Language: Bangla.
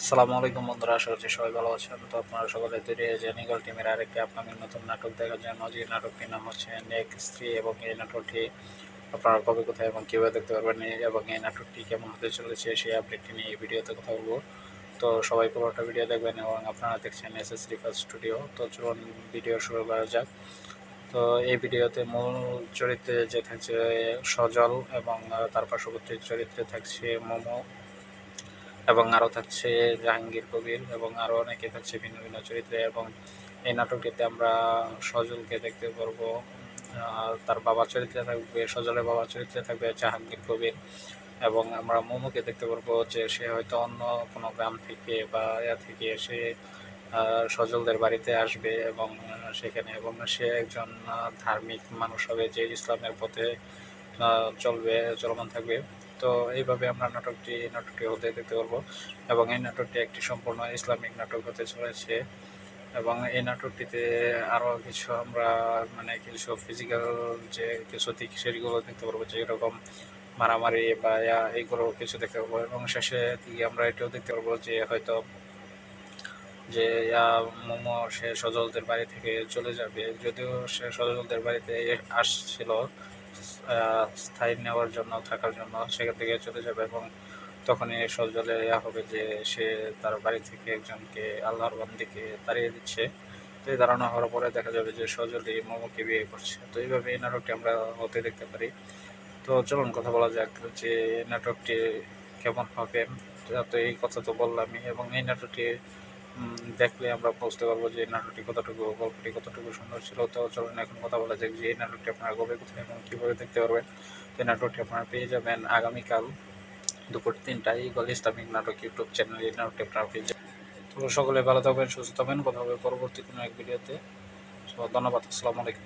আসসালামু আলাইকুম বন্ধুরা, আশা করছি সবাই ভালো আছেন। তো আপনারা সকলে তৈরি হয়েছে নিগল টিমের আরেকটি আপকামিং নতুন নাটক দেখার জন্য যে নাটকটির নাম হচ্ছে নেক স্ত্রী এবং এই নাটকটি আপনারা কবে, কোথায় এবং কীভাবে দেখতে পারবেন এবং এই নাটকটি কেমন হতে চলেছে সেই আপডেটটি নিয়ে এই ভিডিওতে কথা বলব। তো সবাই পুরোটা ভিডিও দেখবেন এবং আপনারা দেখছেন এস এস রিফার্স স্টুডিও তো চলুন ভিডিও শুরু করা যাক। তো এই ভিডিওতে মূল চরিত্রে যে থাকছে সজল এবং তার পার্শ্ববর্তী চরিত্রে থাকছে মোমো। এবং আরও থাকছে জাহাঙ্গীর কবির এবং আরও অনেকে থাকছে ভিন্ন ভিন্ন চরিত্রে এবং এই নাটকটিতে আমরা সজলকে দেখতে পারব। তার বাবা চরিত্রে থাকবে, সজলের বাবা চরিত্রে থাকবে জাহাঙ্গীর কবির এবং আমরা মোমোকে দেখতে পারব যে সে হয়তো অন্য কোনো গ্রাম থেকে বা ইয়া থেকে এসে সজলদের বাড়িতে আসবে এবং সেখানে, এবং সে একজন ধার্মিক মানুষ হবে যে ইসলামের পথে চলবে, চলমান থাকবে। তো এইভাবে আমরা নাটকটি নাটকটি হতে দেখতে পারব এবং এই নাটকটি একটি সম্পূর্ণ ইসলামিক নাটক হতে চলেছে। এবং এই নাটকটিতে আরও কিছু আমরা মানে কিছু ফিজিক্যাল যে কিছু দিক, সেগুলো দেখতে পারব। যেরকম মারামারি বা ইয়া, এইগুলো কিছু দেখতে পারব। এবং শেষে দিকে আমরা এটাও দেখতে পারব যে হয়তো যে, ইয়া, মোমো সে সজলদের বাড়ি থেকে চলে যাবে। যদিও সে সজলদের বাড়িতে আসছিল স্থায়ী নেওয়ার জন্য, থাকার জন্য সেখান থেকে চলে যাবে এবং তখনই সজলে ইয়া হবে যে সে তার বাড়ি থেকে একজনকে আল্লাহর বান্দিকে তাড়িয়ে দিচ্ছে। তো এই ধারণা হওয়ার পরে দেখা যাবে যে সজলে মোমোকে বিয়ে করছে। তো এইভাবে এই নাটকটি আমরা হতে দেখতে পারি। তো চলুন, কথা বলা যাক যে নাটকটি কেমন হবে। তো এই কথা তো বললামই এবং এই নাটকটি দেখলে আমরা বুঝতে পারব যে নাটকটি কতটুকু গল্পটি কতটুকু সুন্দর ছিল। তো চলুন এখন কথা বলা যাক যে এই নাটকটি আপনারা কবে, কোথায় এবং কীভাবে দেখতে পারবেন। এই নাটকটি আপনারা পেয়ে যাবেন আগামীকাল দুপুর তিনটায় গল ইসলামিক নাটক ইউটিউব চ্যানেল। এই নাটকটি আপনারা পেয়ে যাবেন। তো সকলে ভালো থাকবেন, সুস্থ থাকবেন। কথা হবে পরবর্তী কোনো এক ভিডিওতে। ধন্যবাদ। আসসালামু আলাইকুম।